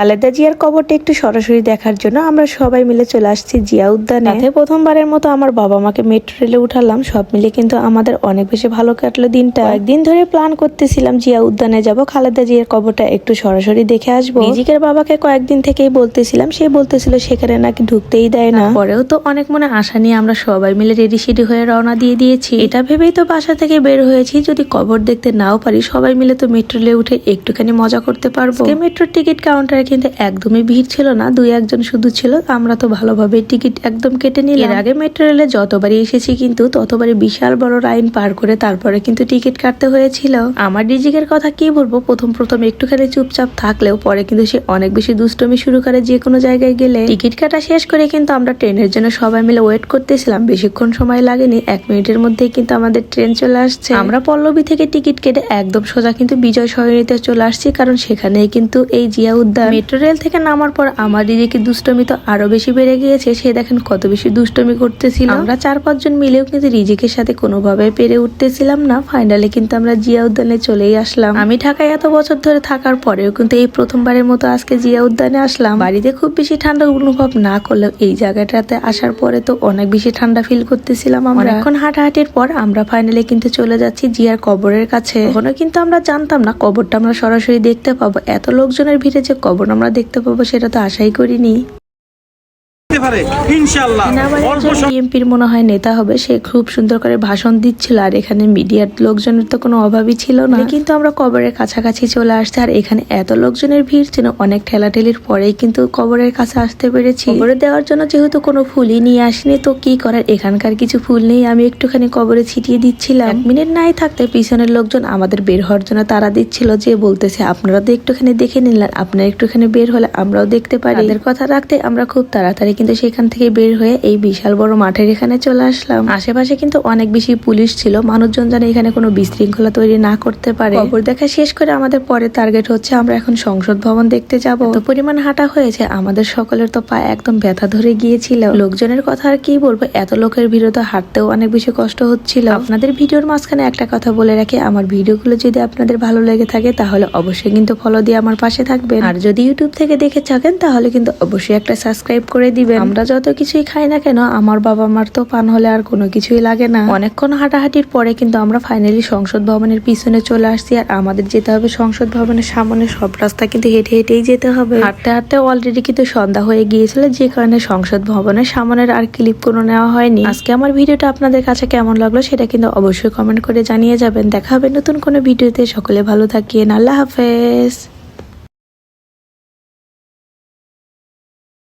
খালেদা জিয়ার কবরটা একটু সরাসরি দেখার জন্য আমরা সবাই মিলে চলে আসছি জিয়া উদ্যানে প্রথমবারের মতো আমার বাবা মাকে মেট্রো রেলে উঠালাম। সব মিলে কিন্তু আমাদের অনেক বেশি ভালো কাটলো দিনটা। একদিন ধরে প্ল্যান করতেছিলাম জিয়া উদ্যানে যাব। খালেদা জিয়ার কবরটা একটু সরাসরি দেখে আসব। নিজের বাবাকে কয়েকদিন থেকেই বলতেছিলাম। সে বলতেছিল সেখানে নাকি ঢুকতেই দেয় না। পরেও তো অনেক মনে আশা নিয়ে আমরা সবাই মিলে রেডি সেডি হয়ে রওনা দিয়ে দিয়েছি। এটা ভেবেই তো বাসা থেকে বের হয়েছি। যদি কবর দেখতে নাও পারি সবাই মিলে তো মেট্রো রেলে উঠে একটুখানি মজা করতে পারব। মেট্রোর টিকিট কাউন্টারে কিন্তু একদমই ভিড় ছিল না, দুই একজন শুধু ছিল, আমরা তো ভালোভাবে টিকিট একদম কেটে নিলাম। এর আগে মেট্রো রেলে যতবারই এসেছি কিন্তু ততবারই বিশাল বড় লাইন পার করে তারপরে কিন্তু টিকিট কাটতে হয়েছিল। আমার ডিজিকের কথা কি বলব? প্রথম প্রথম একটুখানি চুপচাপ থাকলেও পরে কিন্তু সে অনেক বেশি দুষ্টমি শুরু করে যে কোনো জায়গায় গেলে। টিকিট কাটা শেষ করে কিন্তু আমরা ট্রেনের জন্য সবাই মিলে ওয়েট করতেছিলাম, বেশিক্ষণ সময় লাগেনি, এক মিনিটের মধ্যেই কিন্তু আমাদের ট্রেন চলে আসছে। আমরা পল্লবী থেকে টিকিট কেটে একদম সোজা কিন্তু বিজয় সরণিতে চলে আসছি, কারণ সেখানেই কিন্তু এই জিয়া উদ্যান। মেট্রো রেল থেকে নামার পর আমার দিদিকে দুষ্টমি তো আরও বেশি বেড়ে গিয়েছে। সে দেখেন কত বেশি দুষ্টমি করতেছিল। আমরা চার পাঁচজন মিলেও কিন্তু রিজিকের সাথে কোনোভাবে পেরে উঠতেছিলাম না। ফাইনালে কিন্তু আমরা জিয়া উদ্যানে চলেই আসলাম। আমি ঢাকায় এত বছর ধরে থাকার পরেও কিন্তু এই প্রথমবারের মতো আজকে জিয়া উদ্যানে আসলাম। বাড়িতে খুব বেশি ঠান্ডা অনুভব না করলেও এই জায়গাটাতে আসার পরে তো অনেক বেশি ঠান্ডা ফিল করতেছিলাম আমরা। এখন হাঁটাহাঁটির পর আমরা ফাইনালে কিন্তু চলে যাচ্ছি জিয়ার কবরের কাছে। কখনো কিন্তু আমরা জানতাম না কবরটা আমরা সরাসরি দেখতে পাবো। এত লোকজনের ভিড়ে যে কবর আমরা দেখতে পাবো সেটা তো আশাই করিনি। পারে ইনশাল্লাহ বিএনপির মনে হয় নেতা হবে সে খুব সুন্দর করে ভাষণ দিচ্ছিল আর এখানে মিডিয়ার লোকজনের তো কোনো অভাবই ছিল না। কিন্তু আমরা কবরের কাছাকাছি চলে আসছে আর এখানে এত লোকজনের ভিড় ছিল অনেক ঠেলাঠেলির পরেই কিন্তু কবরের কাছে আসতে পেরেছি। কবরে দেওয়ার জন্য যেহেতু কোনো ফুলই নিয়ে আসিনি তো কি করার? এখানকার কিছু ফুল নেই আমি একটুখানি কবরে ছিটিয়ে দিচ্ছিলাম। এক মিনিট নাই থাকতে পিছনের লোকজন আমাদের বের হওয়ার জন্য তারা দিচ্ছিল যে বলতেছে আপনারা তো একটুখানি দেখে নিলেন আপনারা একটুখানি বের হলে আমরাও দেখতে পারি। তাদের কথা রাখতে আমরা খুব তাড়াতাড়ি কিন্তু সেখান থেকে বের হয়ে এই বিশাল বড় মাঠের এখানে চলে আসলাম। আশেপাশে কিন্তু অনেক বেশি পুলিশ ছিল। মানুষজন যেন এখানে কোনো বিশৃঙ্খলা তৈরি না করতে পারে। খবর দেখা শেষ করে আমাদের পরের টার্গেট হচ্ছে আমরা এখন সংসদ ভবন দেখতে যাব। তো পরিমাণ হাঁটা হয়েছে আমাদের সকলের তো পা একদম ব্যথা ধরে গিয়েছিল। লোকজনের কথা আর কি বলব এত লোকের ভিড়ে তো হাঁটতেও অনেক বেশি কষ্ট হচ্ছিল। আপনাদের ভিডিওর মাঝখানে একটা কথা বলে রাখি আমার ভিডিওগুলো যদি আপনাদের ভালো লেগে থাকে তাহলে অবশ্যই কিন্তু ফলো দিয়ে আমার পাশে থাকবেন। আর যদি ইউটিউব থেকে দেখে থাকেন তাহলে কিন্তু অবশ্যই একটা সাবস্ক্রাইব করে দিবেন। আমরা যত কিছুই খাই না কেন, আমার বাবা মার তো পান হলে আর কোনো কিছুই লাগে না। অনেকক্ষণ হাঁটাহাঁটির পরে কিন্তু আমরা ফাইনালি সংসদ ভবনের পিছনে চলে আসছি আর আমাদের যেতে হবে সংসদ ভবনের সামনে। সব রাস্তা কিন্তু হেঁটে হেঁটেই যেতে হবে। হাঁটতে হাঁটতে অলরেডি কিন্তু সন্ধ্যা হয়ে গিয়েছিল, যে কারণে সংসদ ভবনের সামনের আর ক্লিপ কোনো নেওয়া হয়নি। আজকে আমার ভিডিওটা আপনাদের কাছে কেমন লাগল সেটা কিন্তু অবশ্যই কমেন্ট করে জানিয়ে যাবেন। দেখা হবে নতুন কোনো ভিডিওতে। সকলে ভালো থাকিয়েন আল্লাহ হাফেজ।